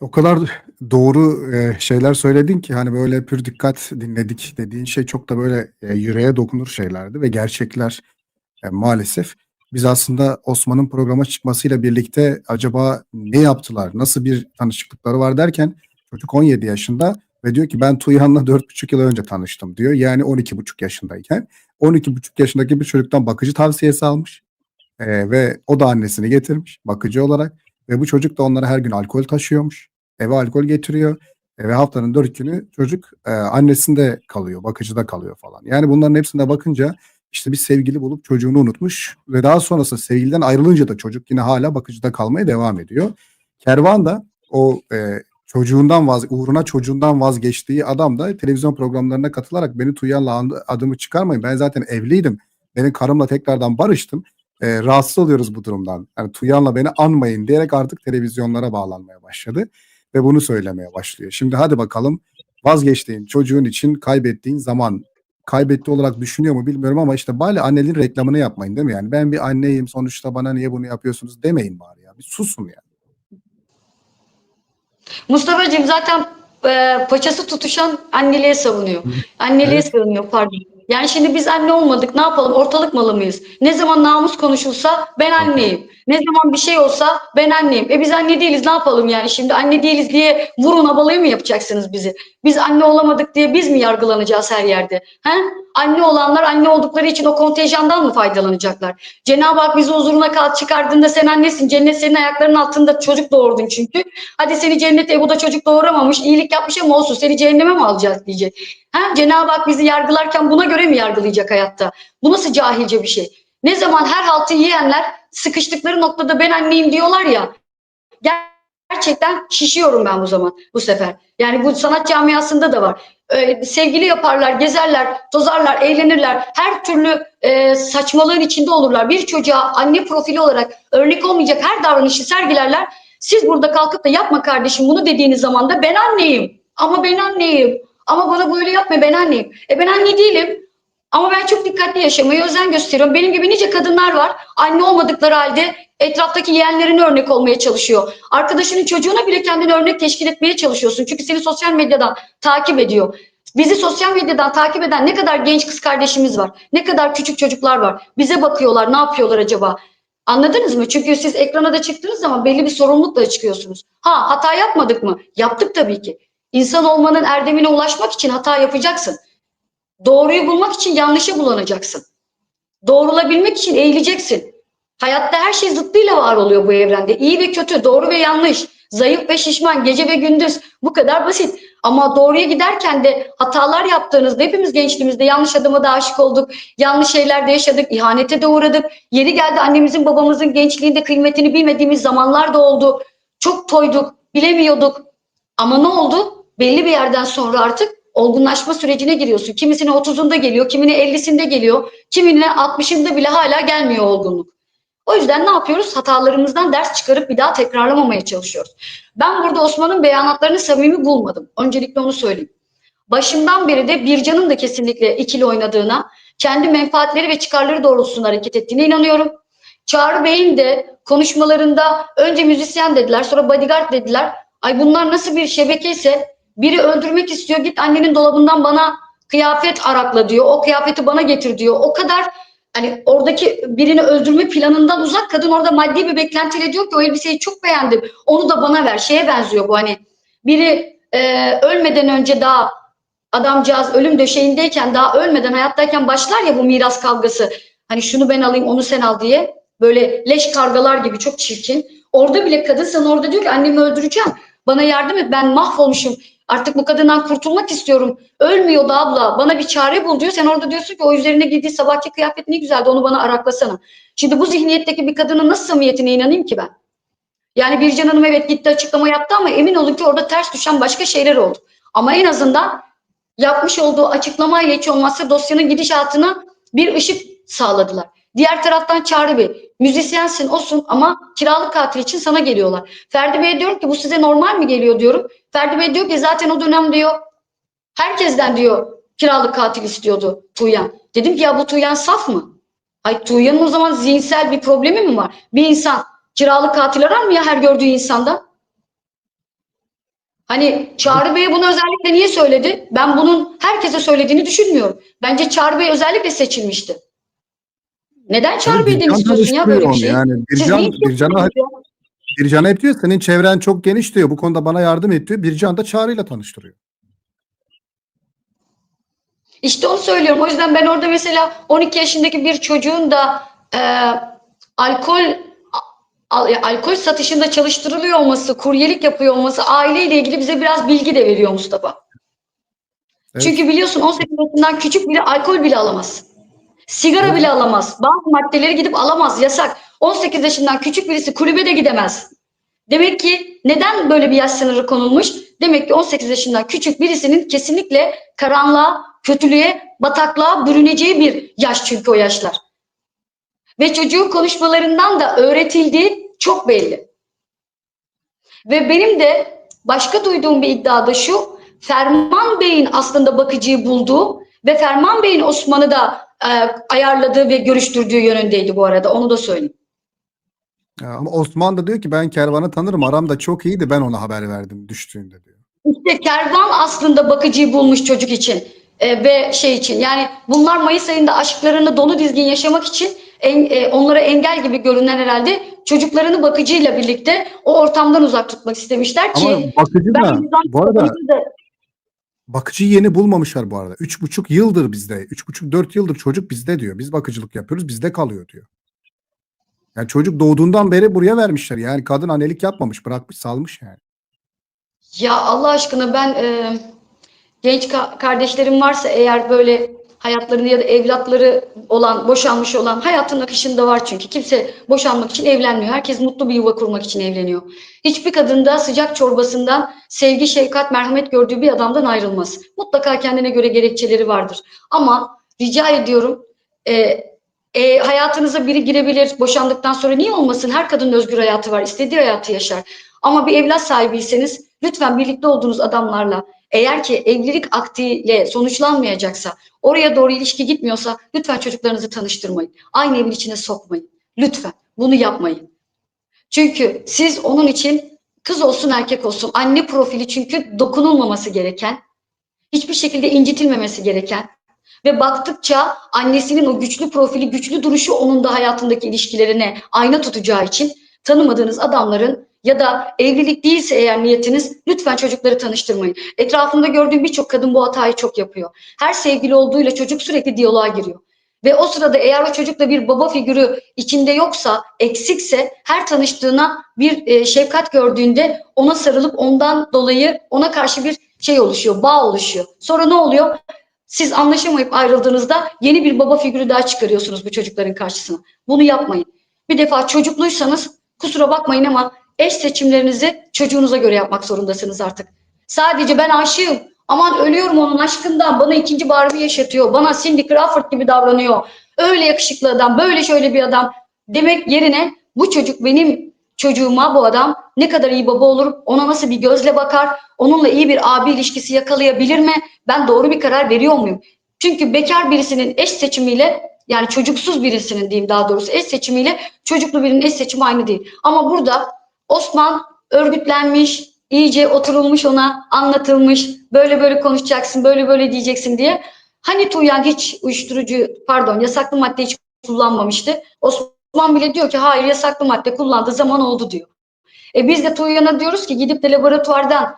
O kadar doğru, eee, şeyler söyledin ki, hani, böyle pür dikkat dinledik dediğin şey çok da böyle, eee, yüreğe dokunur şeylerdi ve gerçekler, eee, maalesef. Biz aslında Osman'ın programa çıkmasıyla birlikte acaba ne yaptılar, nasıl bir tanışıklıkları var derken çocuk 17 yaşında ve diyor ki ben Tuğyan'la 4,5 yıl önce tanıştım diyor. Yani 12,5 yaşındayken. 12,5 yaşındaki bir çocuktan bakıcı tavsiyesi almış, eee, ve o da annesini getirmiş bakıcı olarak ve bu çocuk da onlara her gün alkol taşıyormuş. Eve alkol getiriyor, ve haftanın 4 günü çocuk, eee, annesinde kalıyor, bakıcıda kalıyor falan. Yani bunların hepsine bakınca, işte, bir sevgili bulup çocuğunu unutmuş ve daha sonrasında sevgiliden ayrılınca da çocuk yine hâlâ bakıcıda kalmaya devam ediyor. Kervan da o, eee, çocuğundan vaz uğruna çocuğundan vazgeçtiği adam da televizyon programlarına katılarak beni Tuğyan'la andı adımı çıkarmayın, ben zaten evliydim, benim karımla tekrardan barıştım, eee, rahatsız oluyoruz bu durumdan, hani, Tuğyan'la beni anmayın diyerek artık televizyonlara bağlanmaya başladı ve bunu söylemeye başlıyor. Şimdi hadi bakalım vazgeçtiğin çocuğun için kaybettiğin zaman, kaybetti olarak düşünüyor mu bilmiyorum ama işte bari annenin reklamını yapmayın değil mi yani? Ben bir anneyim sonuçta bana niye bunu yapıyorsunuz demeyin bari ya. Bir susun ya. Mustafa'cığım zaten, eee, paçası tutuşan anneliğe savunuyor. Anneliğe Evet. savunuyor, pardon. Yani şimdi biz anne olmadık, ne yapalım, ortalık malı mıyız? Ne zaman namus konuşulsa ben anneyim. Ne zaman bir şey olsa ben anneyim. E biz anne değiliz, ne yapalım yani şimdi anne değiliz diye vurun abalayı mı yapacaksınız bizi? Biz anne olamadık diye biz mi yargılanacağız her yerde? He? Anne olanlar anne oldukları için o kontenjandan mı faydalanacaklar? Cenab-ı Hak bizi huzuruna kal çıkardığında sen annesin, cennet senin ayaklarının altında çocuk doğurdun çünkü. Hadi seni cennete Ebu'da çocuk doğuramamış, iyilik yapmış ama olsun seni cehenneme mi alacağız diyecek. Ha? Cenab-ı Hak bizi yargılarken buna göre mi yargılayacak hayatta? Bu nasıl cahilce bir şey? Ne zaman her haltı yiyenler sıkıştıkları noktada ben anneyim diyorlar ya. Gerçekten şişiyorum ben bu zaman bu sefer. Yani bu sanat camiasında da var. Ee, sevgili yaparlar, gezerler, tozarlar, eğlenirler. Her türlü e, saçmalığın içinde olurlar. Bir çocuğa anne profili olarak örnek olmayacak her davranışı sergilerler. Siz burada kalkıp da yapma kardeşim bunu dediğiniz zaman da ben anneyim. Ama ben anneyim. Ama bana böyle yapma ben anneyim. E ben anne değilim. Ama ben çok dikkatli yaşamaya özen gösteriyorum. Benim gibi nice kadınlar var. Anne olmadıkları halde etraftaki yeğenlerine örnek olmaya çalışıyor. Arkadaşının çocuğuna bile kendini örnek teşkil etmeye çalışıyorsun. Çünkü seni sosyal medyadan takip ediyor. Bizi sosyal medyadan takip eden ne kadar genç kız kardeşimiz var. Ne kadar küçük çocuklar var. Bize bakıyorlar ne yapıyorlar acaba? Anladınız mı? Çünkü siz ekrana da çıktığınız zaman belli bir sorumlulukla çıkıyorsunuz. Ha hata yapmadık mı? Yaptık tabii ki. İnsan olmanın erdemine ulaşmak için hata yapacaksın. Doğruyu bulmak için yanlışı bulanacaksın. Doğrulabilmek için eğileceksin. Hayatta her şey zıttıyla var oluyor bu evrende. İyi ve kötü, doğru ve yanlış, zayıf ve şişman, gece ve gündüz. Bu kadar basit. Ama doğruya giderken de hatalar yaptığınızda hepimiz gençliğimizde yanlış adıma da aşık olduk. Yanlış şeyler de yaşadık, ihanete de uğradık. Yeri geldi annemizin babamızın gençliğinde kıymetini bilmediğimiz zamanlar da oldu. Çok toyduk, bilemiyorduk. Ama ne oldu? Belli bir yerden sonra artık olgunlaşma sürecine giriyorsun. Kimisine 30'unda geliyor, kimine 50'sinde geliyor, kimine 60'ında bile hala gelmiyor olgunluk. O yüzden ne yapıyoruz? Hatalarımızdan ders çıkarıp bir daha tekrarlamamaya çalışıyoruz. Ben burada Osman'ın beyanatlarını samimi bulmadım. Öncelikle onu söyleyeyim. Başından beri de Bircan'ın da kesinlikle ikili oynadığına, kendi menfaatleri ve çıkarları doğrultusunda hareket ettiğine inanıyorum. Çağrı Bey'in de konuşmalarında önce müzisyen dediler, sonra bodyguard dediler. Ay bunlar nasıl bir şebekeyse biri öldürmek istiyor, git annenin dolabından bana kıyafet arakla diyor, o kıyafeti bana getir diyor. O kadar hani oradaki birini öldürme planından uzak kadın orada maddi bir beklentiyle diyor ki o elbiseyi çok beğendim. Onu da bana ver. Şeye benziyor bu hani biri e, ölmeden önce daha adamcağız ölüm döşeğindeyken daha ölmeden hayattayken başlar ya bu miras kavgası. Hani şunu ben alayım onu sen al diye. Böyle leş kargalar gibi çok çirkin. Orada bile kadın sana orada diyor ki annemi öldüreceğim. Bana yardım et ben mahvolmuşum. Artık bu kadından kurtulmak istiyorum. Ölmüyordu abla. Bana bir çare bul diyor. Sen orada diyorsun ki o üzerine giydiği sabahki kıyafet ne güzeldi. Onu bana araklasana. Şimdi bu zihniyetteki bir kadının nasıl samimiyetine inanayım ki ben? Yani Bircan Hanım evet gitti açıklama yaptı ama emin olun ki orada ters düşen başka şeyler oldu. Ama en azından yapmış olduğu açıklamayla hiç olmazsa dosyanın gidişatına bir ışık sağladılar. Diğer taraftan Çağrı Bey, müzisyensin olsun ama kiralık katil için sana geliyorlar. Ferdi Bey diyor ki bu size normal mi geliyor diyorum. Ferdi Bey diyor ki zaten o dönem diyor herkesten diyor kiralık katil istiyordu Tuğyan. Dedim ki ya bu Tuğyan saf mı? Ay Tuğyan'ın o zaman zihinsel bir problemi mi var? Bir insan kiralık katil arar mı ya her gördüğü insanda? Hani Çağrı Bey bunu özellikle niye söyledi? Ben bunun herkese söylediğini düşünmüyorum. Bence Çağrı Bey özellikle seçilmişti. Neden Çağrı Bircan istiyorsun ya böyle bir şey? Yani Bircan, Bircan'a? Bircan'a hep diyor senin çevren çok geniş diyor. Bu konuda bana yardım et diyor. Bircan da Çağrı'yla tanıştırıyor. İşte onu söylüyorum. O yüzden ben orada mesela 12 yaşındaki bir çocuğun da e, alkol al- alkol satışında çalıştırılıyor olması, kuryelik yapıyor olması aileyle ilgili bize biraz bilgi de veriyor Mustafa. Evet. Çünkü biliyorsun 18 yaşından küçük biri alkol bile alamaz. Sigara bile alamaz. Bazı maddeleri gidip alamaz. Yasak. 18 yaşından küçük birisi kulübe de gidemez. Demek ki neden böyle bir yaş sınırı konulmuş? Demek ki 18 yaşından küçük birisinin kesinlikle karanlığa, kötülüğe, bataklığa bürüneceği bir yaş çünkü o yaşlar. Ve çocuğun konuşmalarından da öğretildiği çok belli. Ve benim de başka duyduğum bir iddia da şu, Ferman Bey'in aslında bakıcıyı bulduğu ve Ferman Bey'in Osman'ı da ayarladığı ve görüştürdüğü yönündeydi bu arada. Onu da söyleyeyim. Ama Osman da diyor ki ben kervanı tanırım. Aram da çok iyiydi. Ben ona haber verdim düştüğünde diyor. İşte kervan aslında bakıcıyı bulmuş çocuk için e, ve şey için. Yani bunlar Mayıs ayında aşklarını dolu dizgin yaşamak için en- e, onlara engel gibi görünen herhalde çocuklarını bakıcıyla birlikte o ortamdan uzak tutmak istemişler ki Ama bakıcı da bu arada da- bakıcıyı yeni bulmamışlar bu arada. Üç buçuk yıldır bizde. Üç buçuk dört yıldır çocuk bizde diyor. Biz bakıcılık yapıyoruz bizde kalıyor diyor. Yani çocuk doğduğundan beri buraya vermişler. Yani kadın annelik yapmamış bırakmış salmış yani. Ya Allah aşkına ben e, genç ka- kardeşlerim varsa eğer böyle hayatlarında ya da evlatları olan, boşanmış olan hayatın akışında var çünkü. Kimse boşanmak için evlenmiyor. Herkes mutlu bir yuva kurmak için evleniyor. Hiçbir kadın da sıcak çorbasından sevgi, şefkat, merhamet gördüğü bir adamdan ayrılmaz. Mutlaka kendine göre gerekçeleri vardır. Ama rica ediyorum e, e, hayatınıza biri girebilir boşandıktan sonra niye olmasın? Her kadının özgür hayatı var. istediği hayatı yaşar. Ama bir evlat sahibiyseniz lütfen birlikte olduğunuz adamlarla eğer ki evlilik aktiyle sonuçlanmayacaksa, oraya doğru ilişki gitmiyorsa lütfen çocuklarınızı tanıştırmayın. Aynı evin içine sokmayın. Lütfen bunu yapmayın. Çünkü siz onun için kız olsun erkek olsun anne profili çünkü dokunulmaması gereken, hiçbir şekilde incitilmemesi gereken ve baktıkça annesinin o güçlü profili, güçlü duruşu onun da hayatındaki ilişkilerine ayna tutacağı için tanımadığınız adamların ya da evlilik değilse eğer niyetiniz lütfen çocukları tanıştırmayın. Etrafımda gördüğüm birçok kadın bu hatayı çok yapıyor. Her sevgili olduğuyla çocuk sürekli diyaloğa giriyor. Ve o sırada eğer o çocukla bir baba figürü içinde yoksa, eksikse her tanıştığına bir e, şefkat gördüğünde ona sarılıp ondan dolayı ona karşı bir şey oluşuyor, bağ oluşuyor. Sonra ne oluyor? Siz anlaşamayıp ayrıldığınızda yeni bir baba figürü daha çıkarıyorsunuz bu çocukların karşısına. Bunu yapmayın. Bir defa çocukluysanız kusura bakmayın ama eş seçimlerinizi çocuğunuza göre yapmak zorundasınız artık. Sadece ben aşığım. Aman ölüyorum onun aşkından. Bana ikinci Barbie yaşatıyor. Bana Cindy Crawford gibi davranıyor. Öyle yakışıklı adam, böyle şöyle bir adam demek yerine bu çocuk benim çocuğuma bu adam ne kadar iyi baba olur, ona nasıl bir gözle bakar, onunla iyi bir abi ilişkisi yakalayabilir mi? Ben doğru bir karar veriyor muyum? Çünkü bekar birisinin eş seçimiyle yani çocuksuz birisinin diyeyim daha doğrusu eş seçimiyle çocuklu birinin eş seçimi aynı değil. Ama burada Osman örgütlenmiş, iyice oturulmuş ona anlatılmış, böyle böyle konuşacaksın, böyle böyle diyeceksin diye. Hani Tuğyan hiç uyuşturucu, pardon yasaklı madde hiç kullanmamıştı. Osman bile diyor ki hayır yasaklı madde kullandığı zaman oldu diyor. E biz de Tuğyan'a diyoruz ki gidip de laboratuvardan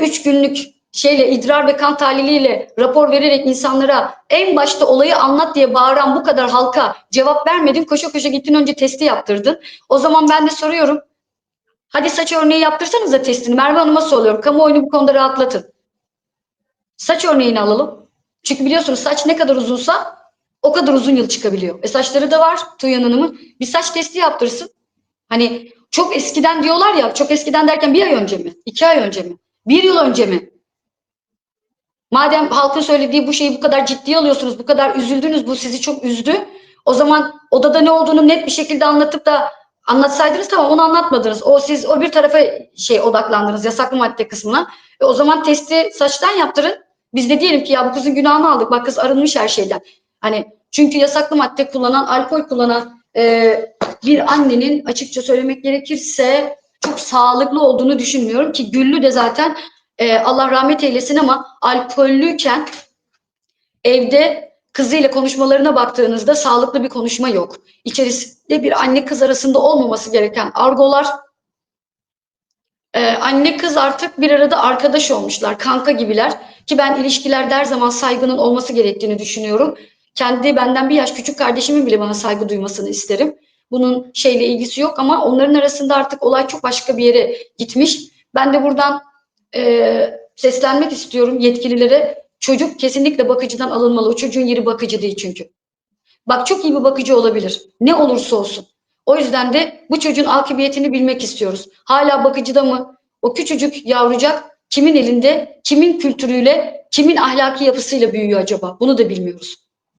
3 günlük şeyle idrar ve kan tahliliyle rapor vererek insanlara en başta olayı anlat diye bağıran bu kadar halka cevap vermedin. Koşa koşa gittin önce testi yaptırdın. O zaman ben de soruyorum. Hadi saç örneği yaptırsanız da testini. Merve Hanım'a soruyorum. Kamuoyunu bu konuda rahatlatın. Saç örneğini alalım. Çünkü biliyorsunuz saç ne kadar uzunsa o kadar uzun yıl çıkabiliyor. E saçları da var Tuğyan Hanım'ın. Bir saç testi yaptırsın. Hani çok eskiden diyorlar ya, çok eskiden derken bir ay önce mi? iki ay önce mi? Bir yıl önce mi? Madem halkın söylediği bu şeyi bu kadar ciddiye alıyorsunuz, bu kadar üzüldünüz, bu sizi çok üzdü. O zaman odada ne olduğunu net bir şekilde anlatıp da anlatsaydınız tamam onu anlatmadınız. O siz o bir tarafa şey odaklandınız yasaklı madde kısmına. E, o zaman testi saçtan yaptırın. Biz de diyelim ki ya bu kızın günahını aldık. Bak kız arınmış her şeyden. Hani çünkü yasaklı madde kullanan, alkol kullanan e, bir annenin açıkça söylemek gerekirse çok sağlıklı olduğunu düşünmüyorum ki Güllü de zaten e, Allah rahmet eylesin ama alkollüyken evde kızıyla konuşmalarına baktığınızda sağlıklı bir konuşma yok. İçerisinde bir anne kız arasında olmaması gereken argolar ee, anne kız artık bir arada arkadaş olmuşlar, kanka gibiler. Ki ben ilişkilerde her zaman saygının olması gerektiğini düşünüyorum. Kendi benden bir yaş küçük kardeşimin bile bana saygı duymasını isterim. Bunun şeyle ilgisi yok ama onların arasında artık olay çok başka bir yere gitmiş. Ben de buradan e, seslenmek istiyorum yetkililere. Çocuk kesinlikle bakıcıdan alınmalı. O çocuğun yeri bakıcı değil çünkü. Bak çok iyi bir bakıcı olabilir. Ne olursa olsun. O yüzden de bu çocuğun akıbiyetini bilmek istiyoruz. Hala bakıcıda mı? O küçücük yavrucak kimin elinde, kimin kültürüyle, kimin ahlaki yapısıyla büyüyor acaba? Bunu da bilmiyoruz.